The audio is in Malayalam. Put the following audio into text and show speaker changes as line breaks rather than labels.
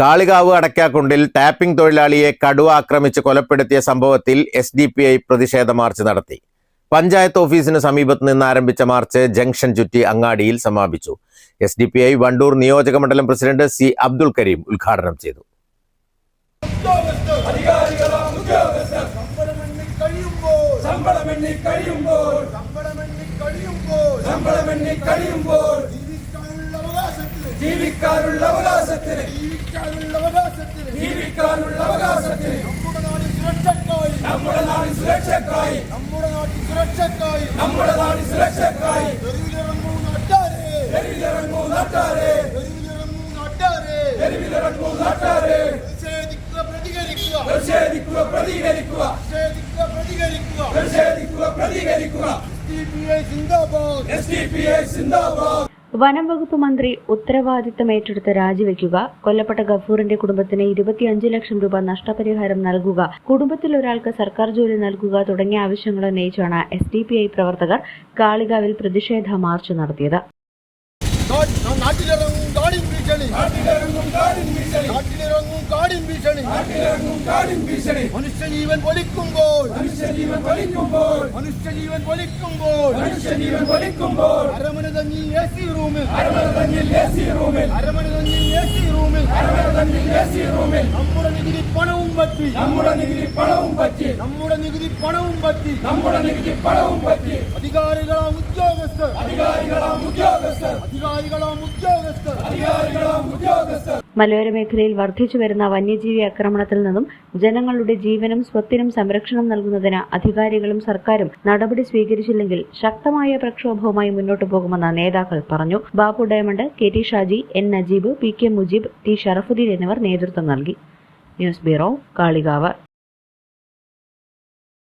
Kalikavu അടയ്ക്കാക്കുണ്ടിൽ ടാപ്പിംഗ് തൊഴിലാളിയെ കടുവ ആക്രമിച്ച് കൊലപ്പെടുത്തിയ സംഭവത്തിൽ എസ് ഡി പി ഐ പ്രതിഷേധ മാർച്ച് നടത്തി. പഞ്ചായത്ത് ഓഫീസിന് സമീപത്ത് നിന്ന് ആരംഭിച്ച മാർച്ച് ജംഗ്ഷൻ ചുറ്റി അങ്ങാടിയിൽ സമാപിച്ചു. S D P I Vandoor നിയോജക മണ്ഡലം പ്രസിഡന്റ് സി അബ്ദുൾ കരീം ഉദ്ഘാടനം ചെയ്തു.
ശമ്പളമെണ്ണി
ജീവിക്കാനുള്ള അവകാശത്തിന് നമ്മുടെ നാട് സുരക്ഷക്കായി
നമ്മുടെ നാട്ടിൽ സുരക്ഷക്കായി
നമ്മുടെ നാട് സുരക്ഷക്കായി തെരുവിലിറങ്ങൂ നാട്ടാരെ.
തെരുവിലിറങ്ങൂ നാട്ടാരെ.
തെരുവിലിറങ്ങൂ നാട്ടാരെ.
തെരുവിലിറങ്ങൂ നാട്ടാരെ.
പ്രതിഷേധിക്കുക
പ്രതികരിക്കുക.
പ്രതികരിക്കുക പ്രതികരിക്കുക.
പ്രതികരിക്കുക പ്രതികരിക്കുക.
പ്രതിഷേധിക്കുക പ്രതികരിക്കുക.
CPI സിന്ദാബാദ്
എസ് ഡി പി ഐ സിന്ദാബാദ്
വനം വകുപ്പ് മന്ത്രി ഉത്തരവാദിത്തം ഏറ്റെടുത്ത് രാജിവെക്കുക കൊല്ലപ്പെട്ട ഗഫൂറിന്റെ കുടുംബത്തിന് ഇരുപത്തിയഞ്ച് ലക്ഷം രൂപ നഷ്ടപരിഹാരം നൽകുക കുടുംബത്തിൽ ഒരാൾക്ക് സർക്കാർ ജോലി നൽകുക തുടങ്ങിയ ആവശ്യങ്ങൾ ഉന്നയിച്ചാണ് എസ് ഡി പി ഐ പ്രവർത്തകർ കാളികാവിൽ പ്രതിഷേധ മാർച്ച് നടത്തിയത്.
കാടിൻ ഭീഷണി.
കാടിൻ ഭീഷണി
മനുഷ്യജീവൻ പൊലിക്കുമ്പോൾ
മനുഷ്യജീവൻ പൊലിക്കുമ്പോൾ
മനുഷ്യജീവൻ പൊലിക്കുമ്പോൾ
മനുഷ്യജീവൻ പൊലിക്കുമ്പോൾ
അരമന തങ്ങി എ സി റൂമിൽ
അരമന തങ്ങി എ സി റൂമിൽ
അരമന തങ്ങി എ സി റൂമിൽ
അരമന തങ്ങി എ സി റൂമിൽ
നമ്മുടെ നികുതി പണവും പറ്റി
നമ്മുടെ നികുതി പണവും പറ്റി
നമ്മുടെ നികുതി പണവും പറ്റി
നമ്മുടെ നികുതി പണവും പറ്റി
അധികാരികളാം ഉദ്യോഗസ്ഥർ
അധികാരികളാം ഉദ്യോഗസ്ഥർ
അധികാരികളാം ഉദ്യോഗസ്ഥർ
അധികാരികളാം
മലയോര മേഖലയിൽ വർദ്ധിച്ചു വരുന്ന വന്യജീവി ആക്രമണത്തിൽ നിന്നും ജനങ്ങളുടെ ജീവനും സ്വത്തിനും സംരക്ഷണം നൽകുന്നതിന് അധികാരികളും സർക്കാരും നടപടി സ്വീകരിച്ചില്ലെങ്കിൽ ശക്തമായ പ്രക്ഷോഭവുമായി മുന്നോട്ടു പോകുമെന്ന് നേതാക്കൾ പറഞ്ഞു. Babu diamond K T Shaji N Najeeb P K Mujeeb T Sharafuddin എന്നിവർ നേതൃത്വം നൽകി. News bureau Kalikavu.